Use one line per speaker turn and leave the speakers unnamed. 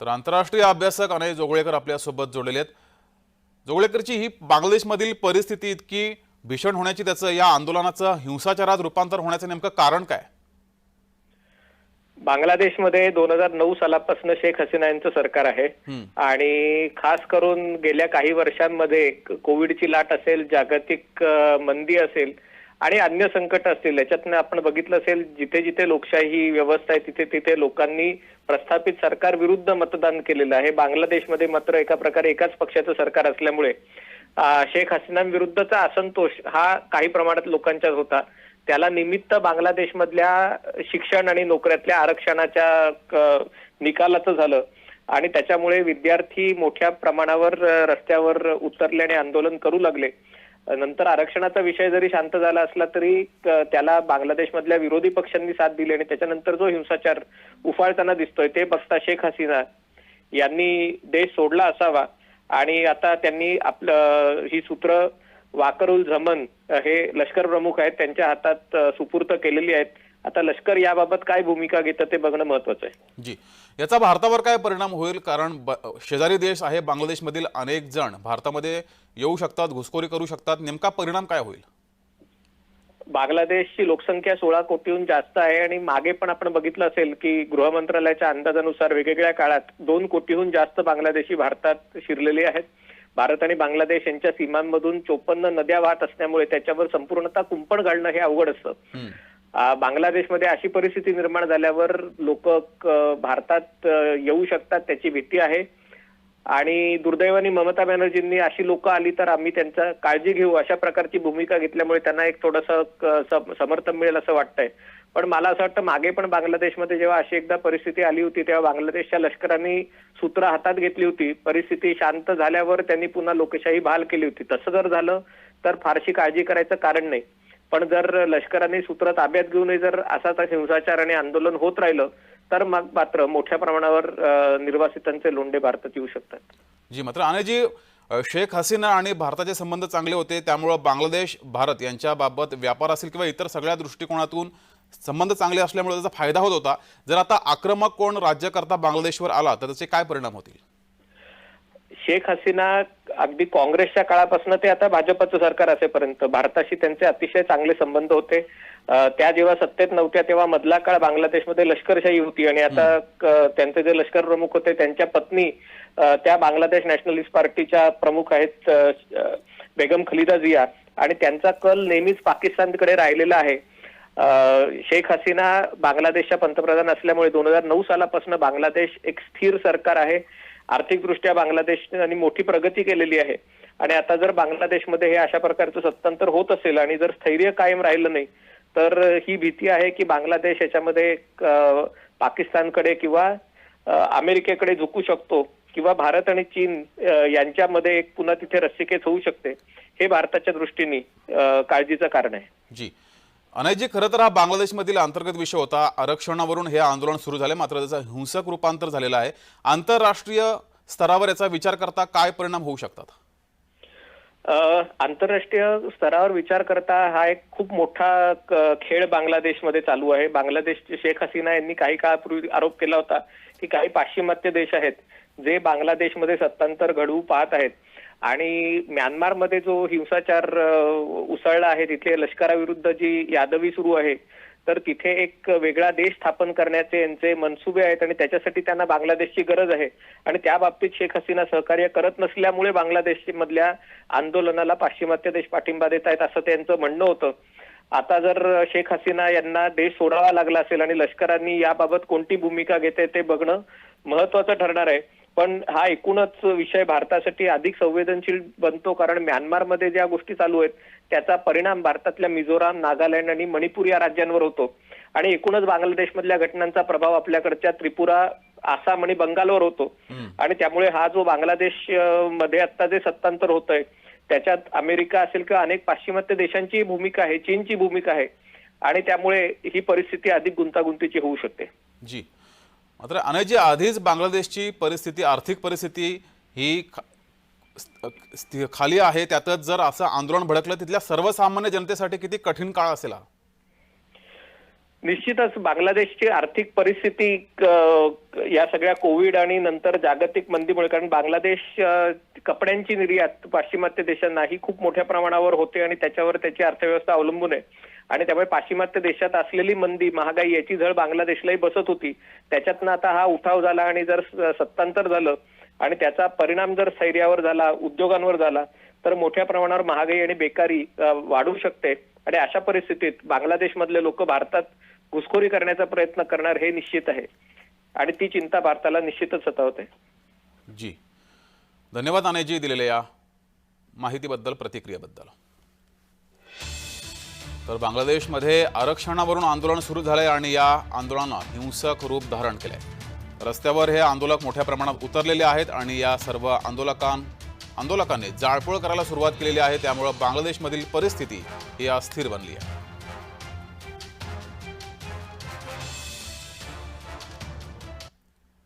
तर आंतरराष्ट्रीय अभ्यासक अनय जोगळेकर आपल्यासोबत जोडलेले आहेत. जोगळेकरची ही बांगलादेशमधील परिस्थिती इतकी भीषण होण्याची त्याचं या आंदोलनाचं हिंसाचारात रूपांतर होण्याचं नेमकं कारण काय?
बांगलादेशमध्ये दोन हजार नऊ सालापासून शेख हसीना यांचं सरकार आहे. आणि खास करून गेल्या काही वर्षांमध्ये कोविडची लाट असेल जागतिक मंदी असेल आणि अन्य संकट असतील याच्यातनं आपण बघितलं असेल जिथे जिथे लोकशाही व्यवस्था आहे तिथे तिथे लोकांनी प्रस्थापित सरकार विरुद्ध मतदान केलेलं आहे. बांगलादेशमध्ये मात्र एका प्रकारे एकाच पक्षाचं सरकार असल्यामुळे शेख हसीनांविरुद्धचा असंतोष हा काही प्रमाणात लोकांच्यात होता. त्याला निमित्त बांगलादेशमधल्या शिक्षण आणि नोकऱ्यातल्या आरक्षणाच्या निकालाचं झालं. आणि त्याच्यामुळे विद्यार्थी मोठ्या प्रमाणावर रस्त्यावर उतरले आणि आंदोलन करू लागले. नंतर आरक्षणाचा विषय जरी शांत झाला असला तरी त्याला बांगलादेशमधल्या विरोधी पक्षांनी साथ दिली आणि त्याच्यानंतर जो हिंसाचार उफाळताना दिसतोय ते बघता शेख हसीना यांनी देश सोडला असावा. आणि आता त्यांनी आपलं ही सूत्र वाकरुल झमन हे लष्कर प्रमुख आहेत त्यांच्या हातात सुपूर्त केलेली आहेत. आता लष्कर याबाबत काय भूमिका घेतं ते बघणं महत्वाचं आहे.
जी. याचा भारतावर काय परिणाम होईल? कारण ब- शेजारी देश आहे बांगलादेशमधील अनेक जण. भारतामध्ये येऊ शकतात घुसखोरी करू शकतात. नेमका परिणाम काय होईल?
बांगलादेशची लोकसंख्या सोळा कोटीहून जास्त आहे आणि मागे पण आपण बघितलं असेल की गृह मंत्रालयाच्या अंदाजानुसार वेगवेगळ्या काळात दोन कोटीहून जास्त बांगलादेशी भारतात शिरलेले आहेत. भारत आणि बांगलादेश यांच्या सीमांमधून चोपन्न नद्या वाहत असल्यामुळे त्याच्यावर संपूर्णतः कुंपण घालणं हे अवघड असतं. बांगलादेशमध्ये अशी परिस्थिती निर्माण झाल्यावर लोक भारतात येऊ शकतात त्याची भीती आहे. आणि दुर्दैवाने ममता बॅनर्जींनी अशी लोक आली तर आम्ही त्यांचा काळजी घेऊ अशा प्रकारची भूमिका घेतल्यामुळे त्यांना एक थोडंसं समर्थन मिळेल असं वाटतंय. पण मला असं वाटतं मागे पण बांगलादेशमध्ये जेव्हा अशी एकदा परिस्थिती आली होती तेव्हा बांगलादेशच्या लष्करांनी सूत्र हातात घेतली होती. परिस्थिती शांत झाल्यावर त्यांनी पुन्हा लोकशाही बहाल केली होती. तसं जर झालं तर फारशी काळजी करायचं कारण नाही. पण जर लष्कराने सूत्र ताब्यात घेऊनही जर असाच हिंसाचार आणि आंदोलन होत राहिलं तर मग मात्र मोठ्या प्रमाणावर निर्वासितांचे लोंढे भारतात येऊ शकतात.
जी मात्र आणि शेख हसीना आणि भारताचे संबंध चांगले होते त्यामुळं बांगलादेश भारत यांच्याबाबत व्यापार असेल किंवा इतर सगळ्या दृष्टिकोनातून संबंध चांगले असल्यामुळे त्याचा फायदा होत होता. जर आता आक्रमक कोण राज्यकर्ता बांगलादेशवर आला तर त्याचे काय परिणाम होतील?
शेख हसीना अगदी काँग्रेसच्या काळापासून ते आता भाजपचं सरकार असेपर्यंत. भारताशी त्यांचे अतिशय चांगले संबंध होते. त्या जेव्हा सत्तेत नव्हत्या तेव्हा मधला काळ बांगलादेशमध्ये लष्करशाही होती आणि आता त्यांचे जे लष्कर प्रमुख होते त्यांच्या पत्नी त्या बांगलादेश नॅशनलिस्ट पार्टीच्या प्रमुख आहेत बेगम खलिदा जिया. आणि त्यांचा कल नेहमीच पाकिस्तानकडे राहिलेला आहे. शेख हसीना बांगलादेशच्या पंतप्रधान असल्यामुळे दोन हजार नऊ सालापासून बांगलादेश एक स्थिर सरकार आहे. आर्थिकदृष्ट्या बांगलादेशने मोठी प्रगती केलेली आहे. आणि आता जर बांगलादेशमध्ये हे अशा प्रकारचं सत्तांतर होत असेल आणि जर स्थैर्य कायम राहिलं नाही तर ही भीती आहे की बांगलादेश याच्यामध्ये पाकिस्तानकडे किंवा अमेरिकेकडे झुकू शकतो किंवा भारत आणि चीन यांच्यामध्ये एक पुन्हा तिथे रस्सिकेच होऊ शकते हे भारताच्या दृष्टीने काळजीचं कारण आहे.
जी. अनयजी खरं तर हा बांगलादेशमधील अंतर्गत विषय होता. आरक्षणावरून हे आंदोलन सुरू झाले मात्र त्याचं हिंसक रूपांतर झालेलं आहे. आंतरराष्ट्रीय स्तरावर याचा विचार करता काय परिणाम होऊ शकतात?
आंतरराष्ट्रीय स्तरावर विचार करता हा एक खूप मोठा खेळ बांगलादेशमध्ये चालू आहे. बांगलादेशचे शेख हसीना यांनी काही काळापूर्वी आरोप केला होता की काही पाश्चिमात्य देश आहेत जे बांगलादेशमध्ये सत्तांतर घडवू पाहत आहेत. आणि म्यानमारमध्ये जो हिंसाचार उसळला आहे तिथे लष्कराविरुद्ध जी यादवी सुरू आहे तर तिथे एक वेगळा देश स्थापन करण्याचे यांचे मनसुबे आहेत आणि त्याच्यासाठी त्यांना बांगलादेशची गरज आहे. आणि त्या बाबतीत शेख हसीना सहकार्य करत नसल्यामुळे बांगलादेश मधल्या आंदोलनाला पाश्चिमात्य देश पाठिंबा देत आहेत असं त्यांचं म्हणणं होतं. आता जर शेख हसीना यांना देश सोडावा लागला असेल आणि लष्करांनी याबाबत कोणती भूमिका घेते ते बघणं महत्वाचं ठरणार आहे. पण हा एकूणच विषय भारतासाठी अधिक संवेदनशील बनतो कारण म्यानमारमध्ये ज्या गोष्टी चालू आहेत त्याचा परिणाम भारतातल्या मिझोराम नागालँड आणि मणिपूर या राज्यांवर होतो. आणि एकूणच बांगलादेशमधल्या घटनांचा प्रभाव आपल्याकडच्या त्रिपुरा आसाम आणि बंगालवर होतो. आणि त्यामुळे हा जो बांगलादेशमध्ये आता जे सत्तांतर होत आहे त्याच्यात अमेरिका असेल किंवा अनेक पाश्चिमात्य देशांची भूमिका आहे चीनची भूमिका आहे. आणि त्यामुळे ही परिस्थिती अधिक गुंतागुंतीची होऊ शकते.
जी. मात्र अनयजी आधीच बांगलादेशची परिस्थिती आर्थिक परिस्थिती ही ख- खाली आहे त्यातच जर असं आंदोलन भडकलं तिथल्या सर्वसामान्य जनतेसाठी किती कठीण काळ असेल हा?
निश्चितच बांगलादेशची आर्थिक परिस्थिती या सगळ्या कोविड आणि नंतर जागतिक मंदीमुळे कारण बांगलादेश कपड्यांची निर्यात पाश्चिमात्य देशांना ही खूप मोठ्या प्रमाणावर होते आणि त्याच्यावर त्याची अर्थव्यवस्था अवलंबून आहे. आणि त्यामुळे पाश्चिमात्य देशात असलेली मंदी महागाई याची झळ बांगलादेशलाही बसत होती. त्याच्यातनं आता हा उठाव झाला आणि जर सत्तांतर झालं आणि त्याचा परिणाम जर स्थैर्यावर झाला उद्योगांवर झाला तर मोठ्या प्रमाणावर महागाई आणि बेकारी वाढू शकते. आणि अशा परिस्थितीत बांगलादेशमधले लोक भारतात घुसखोरी करण्याचा प्रयत्न करणार हे निश्चित आहे. आणि ती चिंता भारताला निश्चितच सतावते.
जी. धन्यवाद अनेजी दिलेल्या या माहितीबद्दल प्रतिक्रियेबद्दल. तर बांगलादेशमध्ये आरक्षणावरून आंदोलन सुरू झालं आहे आणि या आंदोलनानं हिंसक रूप धारण केलं आहे रस्त्यावर हे आंदोलक मोठ्या प्रमाणात उतरलेले आहेत आणि या सर्व आंदोलकां आंदोलकांनी जाळपोळ करायला सुरुवात केलेली आहे. त्यामुळं बांगलादेशमधील परिस्थिती ही अस्थिर बनली आहे.